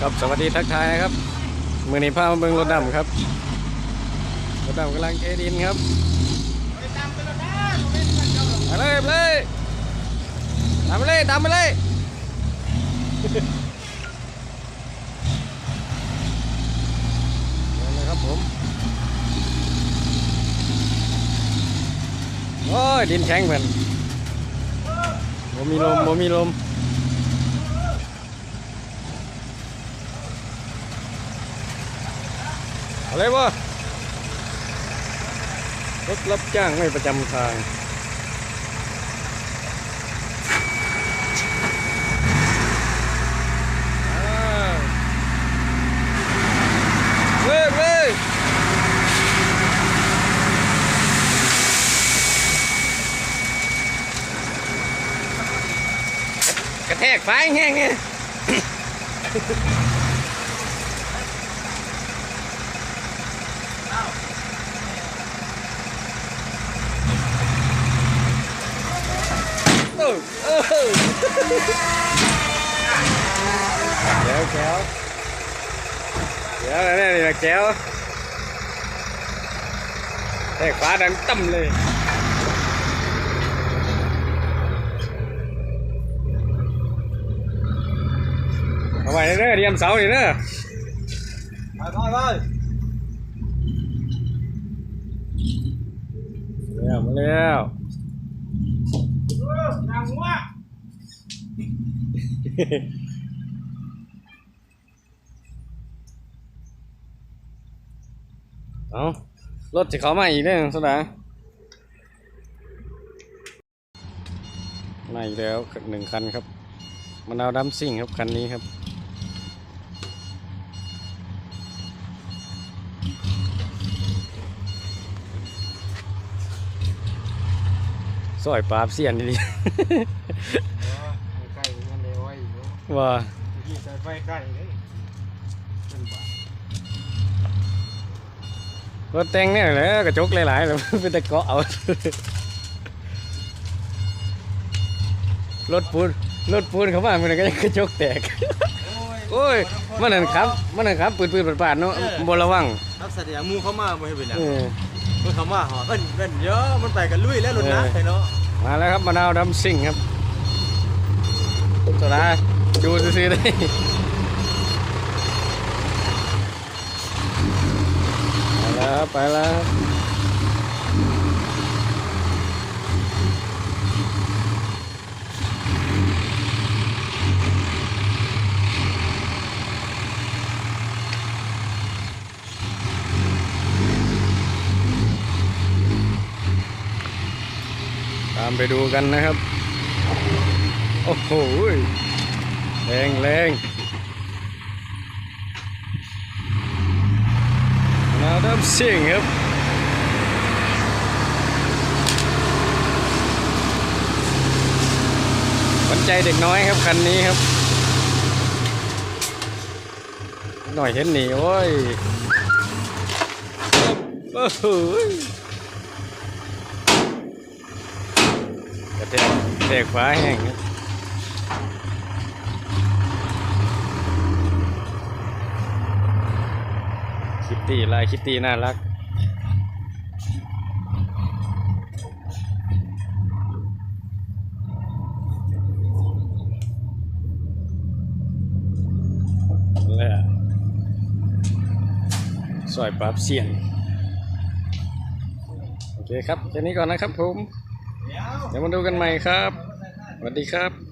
ครับสวัสดีทักทายนะครับมือนี้พามาเบิ่งรถดำครับรถดำกำลังเทดินครับไปเลยไปเลยตามไปเลยตามไปเลยเดินเลยครับผมโอ้ยดินแข็งเหมือนบ่มีลมบ่มีลม อะไรวะรถรับจ้างไม่ประจำทางอ้าวเว้ยเว้ยกระแทกไฟแห้งไง เออเออแก้วแก้วแก้วอะไรเนี่ยนี่แก้วแทกฟ้าดังต่ำเลยเอาไว้เด้อเรียมเสานี่เด้อไปไปไปแล้วมาแล้ว นางว่าเอารถจะเขามาอีกเรื่อสุดามาอีกแล้วหนึ่งคันครับมะนาวดำซิ่งครับคันนี้ครับ ซอยปราบเสียนดีใกล้กันเลยไว้อยู่ๆว่าที่ใส่ไฟใกล้เลยเป็นบาทรถแต่งเนี่ยแหละกระจกหลายๆแล้วเป็นตะเกาะเอารถปูนรถปูนเขามามันก็ยังกระจกแตกโอ้ยมันนั่นครับมันนั่นครับปืนปืนปาดๆเนาะบระวังนักแสดงมูเข้ามาไม่ให้เป็นอย่างเออ มันเข้ามาหอเป็นเป็นเยอะมันไปกันลุยแล้วรถนะเออใช่เนาะมาแล้วครับมะนาวดำซิ่งครับโซดาดูซื้อๆได้ไปแล้วไปแล้วามไปดูกันนะครับ โอ้โหแรงแรงมะนาวดำซิ่งครับวัญใจเด็กน้อยครับ คันนี้ครับ หน่อยเห็นหนีโอ้ยโอ้โห กระเทกเทกฟ้าแห้งครับคิตตี้ลายคิตตี้น่ารักและซอยปราบเสียนโอเคครับแค่นี้ก่อนนะครับผม เดี๋ยวมาดูกันใหม่ครับสวัสดีครับ